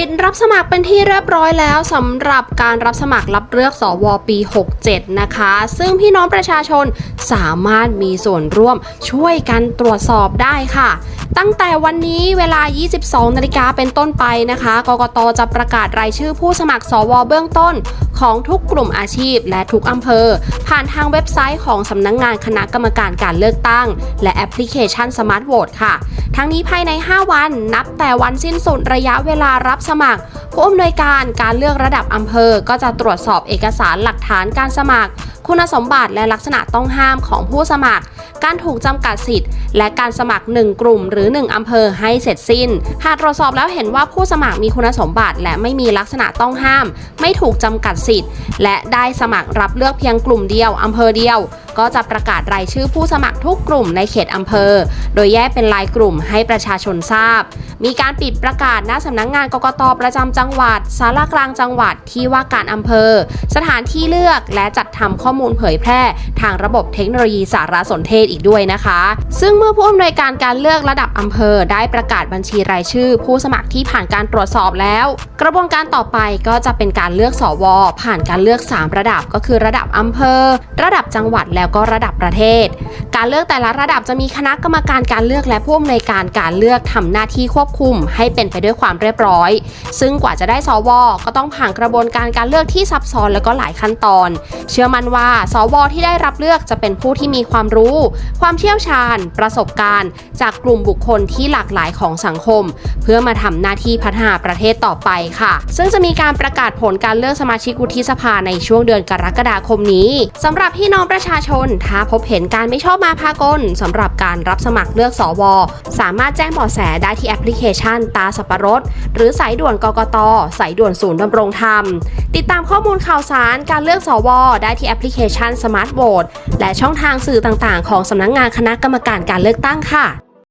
ปิดรับสมัครเป็นที่เรียบร้อยแล้วสำหรับการรับสมัครรับเลือกสวปี 67 นะคะ ซึ่งพี่น้องประชาชนสามารถมีส่วนร่วมช่วยกันตรวจสอบได้ค่ะ ตั้งแต่วันนี้เวลา 22 นาฬิกาเป็นต้นไปนะคะ กกตจะประกาศรายชื่อผู้สมัครสวเบื้องต้น ของทุกกลุ่มอาชีพและทุกอำเภอ ผ่านทางเว็บไซต์ของสำนักงงานคณะกรรมการการเลือกตั้ง และแอปพลิเคชันสมาร์ทโหวตค่ะ ทั้งนี้ภายใน 5 วันนับแต่วันสิ้นสุดระยะเวลารับสมัคร ผู้อำนวยการการเลือกระดับอำเภอ ก็จะตรวจสอบเอกสารหลักฐานการสมัคร คุณสมบัติและลักษณะต้องห้ามของผู้สมัคร การถูกจำกัดสิทธิ์ และการสมัคร 1 กลุ่มหรือ 1อำเภอให้เสร็จสิ้น หากตรวจสอบแล้วเห็นว่าผู้สมัครมีคุณสมบัติและไม่มีลักษณะต้องห้าม ไม่ถูกจำกัดสิทธิ์ และได้สมัครรับเลือกเพียงกลุ่มเดียวอำเภอเดียว ก็จะประกาศรายชื่อผู้สมัครทุกกลุ่มในเขตอำเภอ โดยแยกเป็นรายกลุ่มให้ประชาชนทราบ มีการปิดประกาศณสำนักงงานกกตประจำจังหวัดสารากลางจังหวัดที่ว่าการอำเภอ สถานที่เลือกและจัดทำข้อมูลเผยแพร่ทางระบบเทคโนโลยีสารสนเทศอีกด้วยนะคะ ซึ่งเมื่อผู้อำนวยการการเลือกระดับอำเภอ ได้ประกาศบัญชีรายชื่อ ผู้สมัครที่ผ่านการตรวจสอบแล้ว กระบวนการต่อไปก็จะเป็นการเลือกสวผ่านการเลือก 3 ระดับก็คือระดับอำเภอ ระดับจังหวัดแล้วแล้วก็ระดับประเทศ การเลือกแต่ละระดับจะมีคณะกรรมการการเลือกและผู้อำนวยการการเลือกทำหน้าที่ควบคุมให้เป็นไปด้วยความเรียบร้อย ซึ่งกว่าจะได้สวก็ต้องผ่านกระบวนการการเลือกที่ซับซ้อนแล้วก็หลายขั้นตอน เชื่อมั่นว่า สวที่ได้รับเลือกจะเป็นผู้ที่มีความรู้ ความเชี่ยวชาญ ประสบการณ์ จากกลุ่มบุคคลที่หลากหลายของสังคม เพื่อมาทำหน้าที่พัฒนาประเทศต่อไปค่ะ ซึ่งจะมีการประกาศผลการเลือกสมาชิกวุฒิสภาในช่วงเดือนกรกฎาคมนี้สำหรับพี่น้องประชาชนถ้าพบเห็นการไม่ชอบมาพากลสำหรับการรับสมัครเลือกสวสามารถแจ้งเบาะแสได้ที่แอปพลิเคชันตาสับปะรด หรือสายด่วนกกตสายด่วนศูนย์ดำรงธรรม ติดตามข้อมูลข่าวสารการเลือกสวได้ที่แอปพลิเคชันสมาร์ทโหวตและช่องทางสื่อต่างๆ ของสำนักงงานคณะกรรมการการเลือกตั้งค่ะ